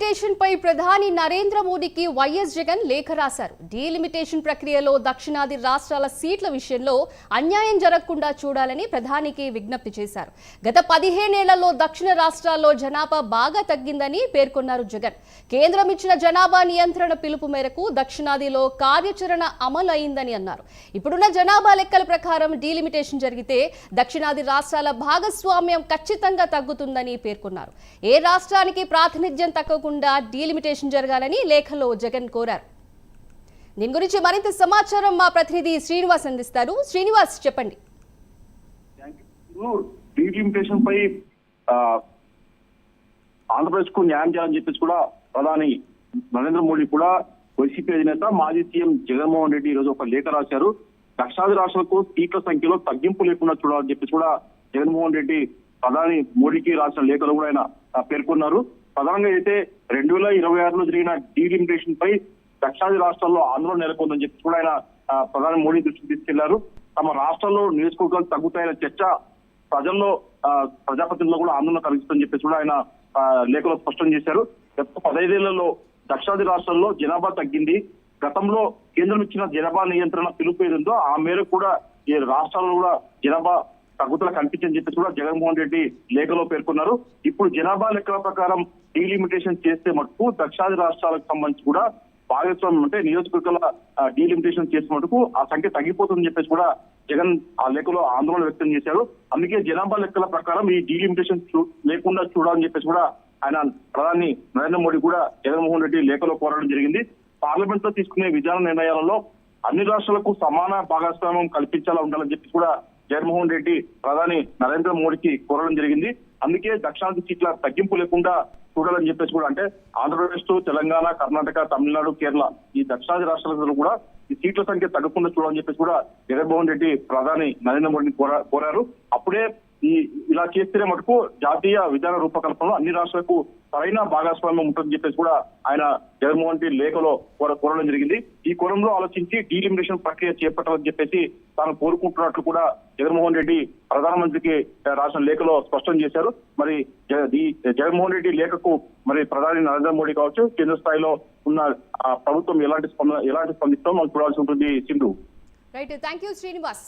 Delimitation పై ప్రధాని నరేంద్ర మోడీకి YS Jagan లేఖ రాశారు. డీలిమిటేషన్ ప్రక్రియలో దక్షిణాది రాష్ట్రాల సీట్ల విషయంలో అన్యాయం జరగకుండా చూడాలని ప్రధానికి విజ్ఞప్తి చేశారు. గత పదిహేనేళ్ళలో దక్షిణ రాష్ట్రాల్లో జనాభా బాగా తగ్గిందని పేర్కొన్నారు జగన్. కేంద్రం ఇచ్చిన జనాభా నియంత్రణ పిలుపు మేరకు దక్షిణాదిలో కార్యాచరణ అమలు అయిందని అన్నారు. ఇప్పుడున్న జనాభా లెక్కల ప్రకారం డీలిమిటేషన్ జరిగితే దక్షిణాది రాష్ట్రాల భాగస్వామ్యం ఖచ్చితంగా తగ్గుతుందని పేర్కొన్నారు. ఏ రాష్ట్రానికి ప్రాతినిధ్యం తగ్గకుండా డీలిమిటేషన్ జరగాలని లేఖలో జగన్ కోరారు. దీని గురించి మరింత సమాచారం మా ప్రతినిధి శ్రీనివాస్ అందిస్తారు. శ్రీనివాస్ చెప్పండి. డీలిమిటేషన్ పై ఆంధ్రప్రదేశ్కు న్యాయం చేయాలని చెప్పేసి కూడా ప్రధాని నరేంద్ర మోడీ కూడా వైసీపీ అధినేత మాజీ సీఎం జగన్మోహన్ రెడ్డి ఈ రోజు ఒక లేఖ రాశారు. లక్షాది రాష్ట్రాలకు సీట్ల సంఖ్యలో తగ్గింపు లేకుండా చూడాలని చెప్పేసి కూడా జగన్మోహన్ రెడ్డి ప్రధాని మోడీకి రాసిన లేఖలో కూడా ఆయన పేర్కొన్నారు. ప్రధానంగా అయితే రెండు వేల ఇరవై ఆరులో జరిగిన డీలిమిటేషన్ పై దక్షిణాది రాష్ట్రాల్లో ఆందోళన నెలకొందని చెప్పి కూడా ఆయన ప్రధాని మోడీ దృష్టికి తీసుకెళ్ళారు. తమ రాష్ట్రాల్లో నియోజకవర్గాలు తగ్గుతాయన్న చర్చ ప్రజల్లో ఆ, ప్రజాప్రతినిధుల్లో కూడా ఆందోళన కలిగిస్తుందని చెప్పేసి కూడా ఆయన ఆ, లేఖలో స్పష్టం చేశారు. గత పదైదేళ్ళలో దక్షిణాది రాష్ట్రాల్లో జనాభా తగ్గింది. గతంలో కేంద్రం ఇచ్చిన జనాభా నియంత్రణ పిలుపు ఏదుందో ఆ మేరకు కూడా ఈ రాష్ట్రాల్లో కూడా జనాభా తగ్గుదల కనిపించని చెప్పేసి కూడా జగన్మోహన్ రెడ్డి లేఖలో పేర్కొన్నారు. ఇప్పుడు జనాభా లెక్కల ప్రకారం డీలిమిటేషన్ చేస్తే మటుకు దక్షిణాది రాష్ట్రాలకు సంబంధించి కూడా భాగస్వామ్యం అంటే నియోజకవర్గాల డీలిమిటేషన్ చేసే మటుకు ఆ సంఖ్య తగ్గిపోతుందని చెప్పేసి కూడా జగన్ ఆ లేఖలో ఆందోళన వ్యక్తం చేశారు. అందుకే జనాభా లెక్కల ప్రకారం ఈ డీలిమిటేషన్ చూ- లేకుండా చూడాలని చెప్పేసి కూడా ఆయన ప్రధాని నరేంద్ర మోడీ కూడా జగన్మోహన్ రెడ్డి లేఖలో కోరడం జరిగింది. పార్లమెంట్లో తీసుకునే విధాన నిర్ణయాలలో అన్ని రాష్ట్రాలకు సమాన భాగస్వామ్యం కల్పించాలా ఉండాలని చెప్పి కూడా జగన్మోహన్ రెడ్డి ప్రధాని నరేంద్ర మోడీకి కోరడం జరిగింది. అందుకే దక్షిణాది సీట్ల తగ్గింపు లేకుండా చూడాలని చెప్పేసి కూడా అంటే ఆంధ్రప్రదేశ్ తెలంగాణ కర్ణాటక తమిళనాడు కేరళ ఈ దక్షిణాది రాష్ట్రాలలో కూడా ఈ సీట్ల సంఖ్య తగ్గకుండా చూడాలని చెప్పేసి కూడా జగన్మోహన్ రెడ్డి ప్రధాని నరేంద్ర మోడీని కోరా- కోరారు. అప్పుడే ఈ ఇలా చేస్తేనే మటుకు జాతీయ విధాన రూపకల్పనలో అన్ని రాష్ట్రాలకు సరైన భాగస్వామ్యం ఉంటుందని చెప్పేసి కూడా ఆయన జగన్మోహన్ రెడ్డి లేఖలో కోర- కోరడం జరిగింది. ఈ కోరంలో ఆలోచించి డీలిమిటేషన్ ప్రక్రియ చేపట్టాలని చెప్పేసి తాను కోరుకుంటున్నట్లు కూడా జగన్మోహన్ రెడ్డి ప్రధానమంత్రికి రాసిన లేఖలో స్పష్టం చేశారు. మరి జగన్మోహన్ రెడ్డి లేఖకు మరి ప్రధాని నరేంద్ర మోడీ కావచ్చు కేంద్ర స్థాయిలో ఉన్న ఆ, ప్రభుత్వం ఎలాంటి స్పందన ఎలాంటి స్పందిస్తామో మనం చూడాల్సి ఉంటుంది Sindhu. Right thank you Srinivas